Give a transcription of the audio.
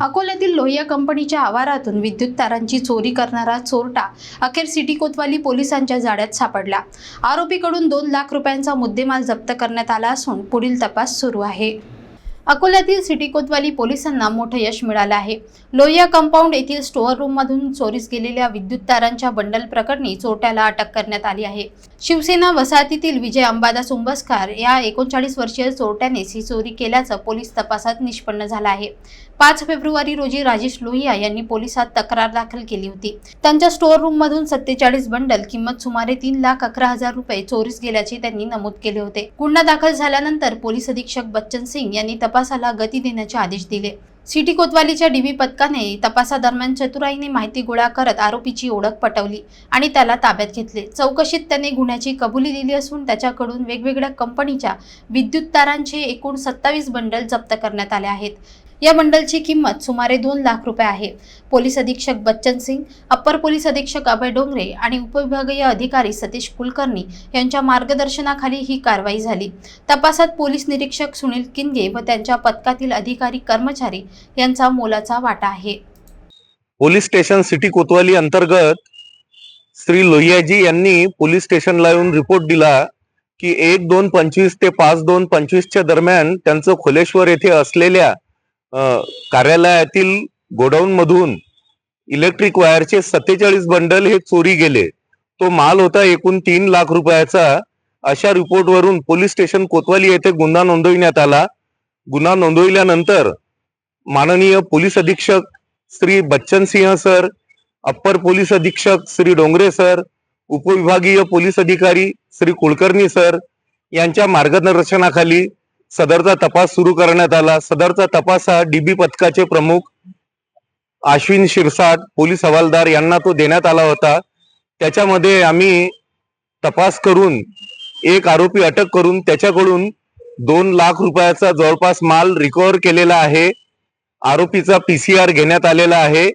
अकोल्यातील लोहिया कंपनीच्या आवारातून विद्युत तारांची चोरी करणारा चोरटा अखेर सिटी कोतवाली पोलिसांच्या जाळ्यात सापडला. आरोपीकडून दोन लाख रुपयांचा मुद्देमाल जप्त करण्यात आला असून पुढील तपास सुरू आहे. अकोल्यातील सिटी कोतवाली पोलिसांना मोठं यश मिळालं आहे. लोहिया कंपाऊंड येथील स्टोअर रूममधून चोरीस गेलेल्या विद्युत तारांच्या बंडल प्रकरणी चोरट्याला अटक करण्यात आली आहे. शिवसेना वसाहतीतील विजय अंबादास उंबसकार या एकोणचाळीस वर्षीय चोरट्यानेच ही चोरी केल्याचं पोलीस तपासात निष्पन्न झालं आहे. पाच फेब्रुवारी रोजी राजेश लोहिया यांनी पोलिसात तक्रार दाखल केली होती. त्यांच्या स्टोअर रूममधून सत्तेचाळीस बंडल किंमत सुमारे तीन लाख अकरा हजार रुपये चोरीस गेल्याचे त्यांनी नमूद केले होते. गुन्हा दाखल झाल्यानंतर पोलीस अधीक्षक बच्चन सिंग यांनी तपासाला गती देण्याचे आदेश दिले. सिटी कोतवालीच्या डीबी पथकाने तपासादरम्यान चतुराईने माहिती गोळा करत आरोपीची ओळख पटवली आणि त्याला ताब्यात घेतले. चौकशीत त्याने गुन्ह्याची कबुली दिली असून त्याच्याकडून वेगवेगळ्या कंपनीच्या विद्युत तारांचे एकूण सत्तावीस बंडल जप्त करण्यात आले आहेत. या बंडलची किंमत सुमारे दोन लाख रुपये आहे. पोलीस अधीक्षक बच्चन सिंग अप्पर पोलीस अधीक्षक अभय डोंगरे आणि उपविभागीय अधिकारी सतीश कुलकर्णी यांच्या मार्गदर्शनाखाली ही कारवाई झाली. तपासात पोलीस निरीक्षक सुनील किंगे व त्यांच्या पथकातील अधिकारी कर्मचारी यांचा मोलाचा वाटा आहे. पोलीस स्टेशन सिटी कोतवाली अंतर्गत श्री लोहियाजी यांनी पोलीस स्टेशनला येऊन रिपोर्ट दिला की एक दोन पंचवीस ते पाच दोन पंचवीसच्या दरम्यान त्यांचं खोलेश्वर येथे असलेल्या कार्यालयातील गोडाऊन मधून इलेक्ट्रिक वायरचे सत्तेचाळीस बंडल हे चोरी गेले. तो माल होता एकूण तीन लाख रुपयाचा. अशा रिपोर्टवरून पोलीस स्टेशन कोतवाली येथे गुन्हा नोंदविण्यात आला. गुन्हा नोंदविल्यानंतर माननीय पोलीस अधीक्षक Shri Bachchan Singh sir upper police अधीक्षक श्री डोंगरे सर उपविभागीय पोलीस अधिकारी श्री कुलकर्णी सर यांच्या मार्गदर्शनाखाली सदरचा तपास सुरू करण्यात आला. सदरचा तपास हा डीबी पथकाचे प्रमुख अश्विन शिरसाट पोलीस हवालदार यांना तो देण्यात आला होता. त्याच्यामध्ये आम्ही तपास करून एक आरोपी अटक करून त्याच्याकडून दोन लाख रुपयाचा जवळपास माल रिकव्हर केलेला आहे. आरोपीचा पीसीआर घेण्यात आलेला आहे.